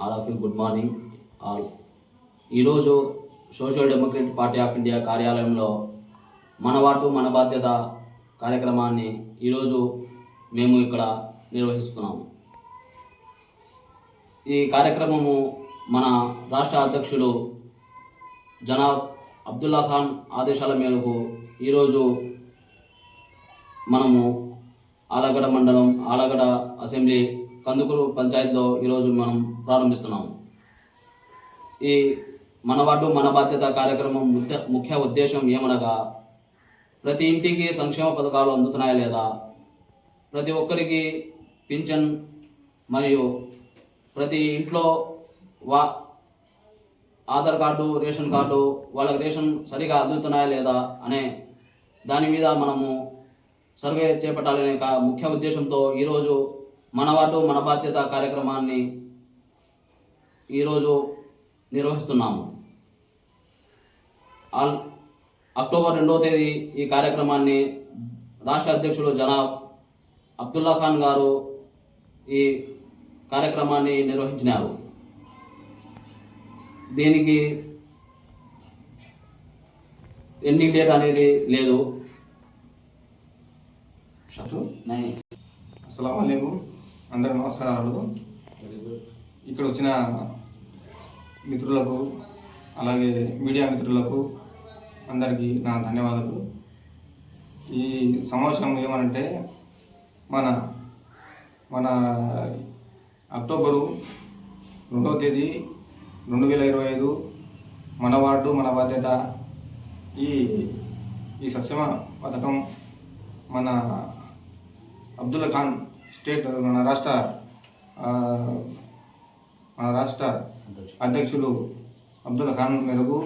All of you good morning. All. ఈరోజు Social Democratic Party of India కార్యాలయంలో మన వాటు మన బాధ్యత కార్యక్రమాన్ని ఈరోజు మేము ఇక్కడ నిర్వహిస్తున్నాము. ఈ కార్యక్రమము మన రాష్ట్ర అధ్యక్షుడు జనాబ్ అబ్దుల్లా ఖాన్ ఆదేశాల మేరకు ఈరోజు మనము ఆలగడ మండలం ఆలగడ అసెంబ్లీ కందుకూరు పంచాయతీలో ఈరోజు మనం ప్రారంభిస్తున్నాము. ఈ మన వార్డు మన బాధ్యత కార్యక్రమం ముఖ్య ముఖ్య ఉద్దేశం ఏమనగా ప్రతి ఇంటికి సంక్షేమ పథకాలు అందుతున్నాయా లేదా? ప్రతి ఒక్కరికి పింఛన్ మరియు ప్రతి ఇంట్లో వా ఆధార్ కార్డు రేషన్ కార్డు వాళ్ళకి రేషన్ సరిగా అందుతున్నాయా లేదా అనే దాని మీద మనము సర్వే చేపట్టాలనే కా- ముఖ్య ఉద్దేశంతో ఈరోజు మన వార్డు మన బాధ్యత కార్యక్రమాన్ని ఈరోజు నిర్వహిస్తున్నాము. ఆల్ అక్టోబర్ రెండవ తేదీ ఈ కార్యక్రమాన్ని రాష్ట్ర అధ్యక్షులు జనాబ్ అబ్దుల్లా ఖాన్ గారు ఈ కార్యక్రమాన్ని నిర్వహించినారు. దీనికి ఎండింగ్ డేట్ అనేది లేదు. అస్సలం అయికు అందరి నమస్కారాలు. ఇక్కడ వచ్చిన మిత్రులకు అలాగే మీడియా మిత్రులకు అందరికీ నా ధన్యవాదాలు. ఈ సమావేశం ఏమనంటే మన మన అక్టోబరు రెండవ తేదీ రెండు వేల ఇరవై ఐదు మన వార్డు మన బాధ్యత. ఈ ఈ సక్షమ పథకం మన అబ్దుల్ ఖాన్ స్టేట్ మన రాష్ట్ర మన రాష్ట్ర అధ్యక్షులు అబ్దుల్ ఖాన్ మేరకు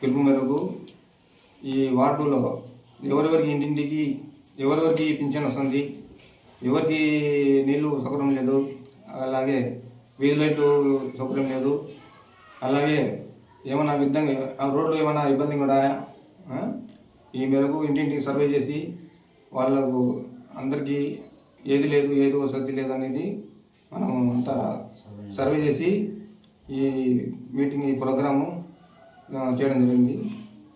పిలుపు మేరకు ఈ వార్డులో ఎవరెవరికి ఇంటింటికి ఎవరెవరికి పింఛన్ వస్తుంది ఎవరికి నీళ్ళు సౌకర్యం లేదు అలాగే వీధి లైట్లు సౌకర్యం లేదు అలాగే ఏమైనా విధంగా ఆ రోడ్లు ఏమైనా ఇబ్బంది కూడా ఈ మేరకు ఇంటింటికి సర్వే చేసి వాళ్ళకు అందరికీ ఏది లేదు ఏది వసతి లేదు అనేది మనం అంతా సర్వే చేసి ఈ మీటింగ్ ఈ ప్రోగ్రాము చేయడం జరిగింది.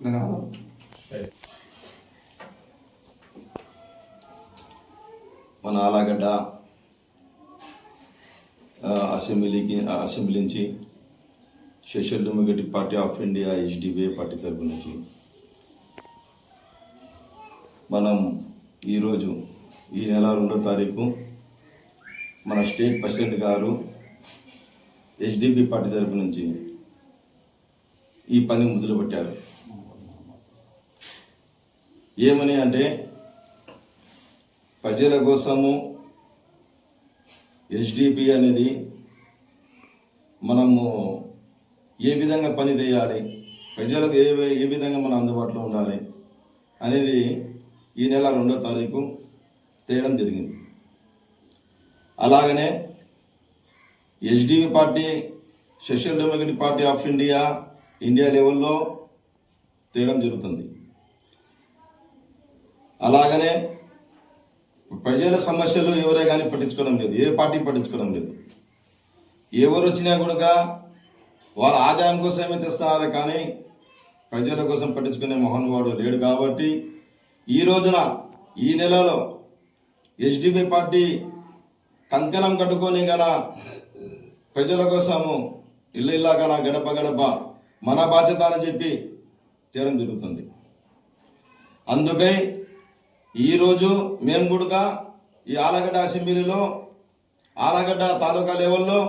ధన్యవాదాలు. మన ఆలాగడ్డ అసెంబ్లీకి అసెంబ్లీ నుంచి social democratic party of India హెచ్డిబిఏ party తరపు నుంచి మనం ఈరోజు ఈ నెల రెండో తారీఖు మన స్టేట్ ప్రెసిడెంట్ గారు హెచ్డిపి పార్టీ తరపు నుంచి ఈ పని మొదలుపెట్టారు. ఏమని అంటే ప్రజల కోసము హెచ్డిపి అనేది మనము ఏ విధంగా పని చేయాలి ప్రజలకు ఏ ఏ విధంగా మనం అందుబాటులో ఉండాలి అనేది ఈ నెల రెండో తారీఖు తేయడం జరిగింది. అలాగనే HDP party Social Democratic Party of India India లెవెల్లో తేయడం జరుగుతుంది. అలాగనే ప్రజల సమస్యలు ఎవరే కానీ పట్టించుకోవడం లేదు. ఏ పార్టీ పట్టించుకోవడం లేదు. ఎవరు వచ్చినా కూడా వాళ్ళ ఆదాయం కోసమే తెస్తున్నారు కానీ ప్రజల కోసం పట్టించుకునే మహానుభావుడు లేడు కాబట్టి ఈ రోజున ఈ నెలలో హెచ్డిపి పార్టీ కంకణం కట్టుకొని గన ప్రజల కోసము ఇల్లు ఇల్లాగన గడప గడప మన బాధ్యత అని చెప్పి తీరం జరుగుతుంది అందుకై ఈరోజు మేము కూడా ఈ ఆలగడ్డ అసెంబ్లీలో ఆలగడ్డ తాలూకా లెవెల్లో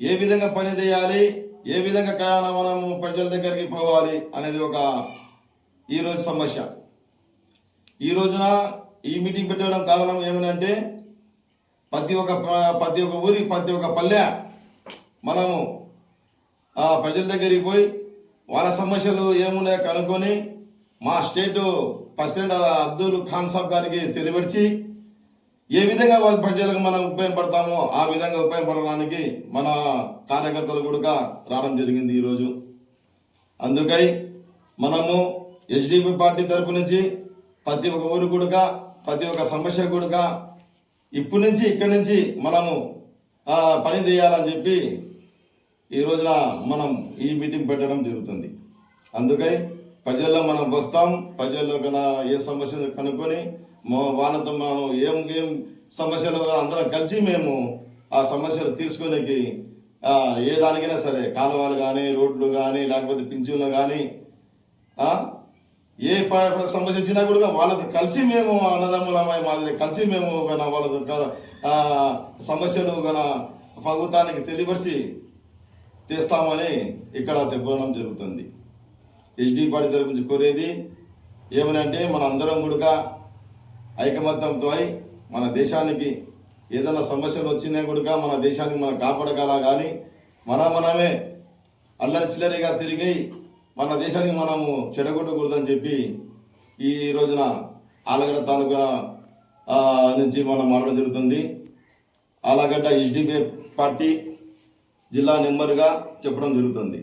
ఏ విధంగా పని చేయాలి ఏ విధంగా కా- మనము ప్రజల దగ్గరికి పోవాలి అనేది ఒక ఈరోజు సమస్య. ఈ రోజున ఈ మీటింగ్ పెట్టడం కారణం ఏమనంటే ప్రతి ఒక్క ప్రతి ఒక్క ఊరి ప్రతి ఒక్క పల్లె మనము ప్రజల దగ్గరికి పోయి వాళ్ళ సమస్యలు ఏమున్నాయో కనుక్కొని మా స్టేట్ ప్రెసిడెంట్ అబ్దుల్ ఖాన్ సాబ్ గారికి తెలియపరిచి ఏ విధంగా వాళ్ళ ప్రజలకు మనం ఉపయోగపడతామో ఆ విధంగా ఉపయోగపడడానికి మన కార్యకర్తలు కూడా రావడం జరిగింది ఈరోజు. అందుకై మనము హెచ్డిపి పార్టీ తరపు నుంచి ప్రతి ఒక్క ఊరు కూడా ప్రతి ఒక్క సమస్య కూడా ఇప్పటి నుంచి ఇక్కడి నుంచి మనము పని చేయాలని చెప్పి ఈ రోజున మనం ఈ మీటింగ్ పెట్టడం జరుగుతుంది. అందుకై ప్రజల్లో మనం వస్తాం. ప్రజల్లో కన్నా ఏ సమస్యలు కనుక్కొని మా- వాళ్ళతో మనం ఏం ఏం సమస్యలు అందరం కలిసి మేము ఆ సమస్యలు తీర్చుకోనికి ఏ దానికైనా సరే కాలువలు కానీ రోడ్లు కానీ లేకపోతే పింఛన్లు కానీ ఏ సమస్య వచ్చినా కూడా వాళ్ళతో కలిసి మేము అన్నదమ్ములమై మాదిరి కలిసి మేము గన వాళ్ళతో సమస్యలు గన ప్రభుత్వానికి తెలియపరిచి తెస్తామని ఇక్కడ చెప్పడం జరుగుతుంది. హెచ్డి పార్టీ తరపు నుంచి కోరేది ఏమనంటే మన అందరం కూడా ఐకమత్యంతో అయి మన దేశానికి ఏదైనా సమస్యలు వచ్చినా కూడా మన దేశాన్ని మనం కాపాడగల కానీ మన మనమే అల్లరి చిల్లరిగా తిరిగి మన దేశానికి మనము చెడగొట్టకూడదని చెప్పి ఈ రోజున ఆలగడ్డ తాలూకా నుంచి మనం మాట్లాడడం జరుగుతుంది. ఆలగడ్డ హెచ్డిపి పార్టీ జిల్లా నెంబర్గా చెప్పడం జరుగుతుంది.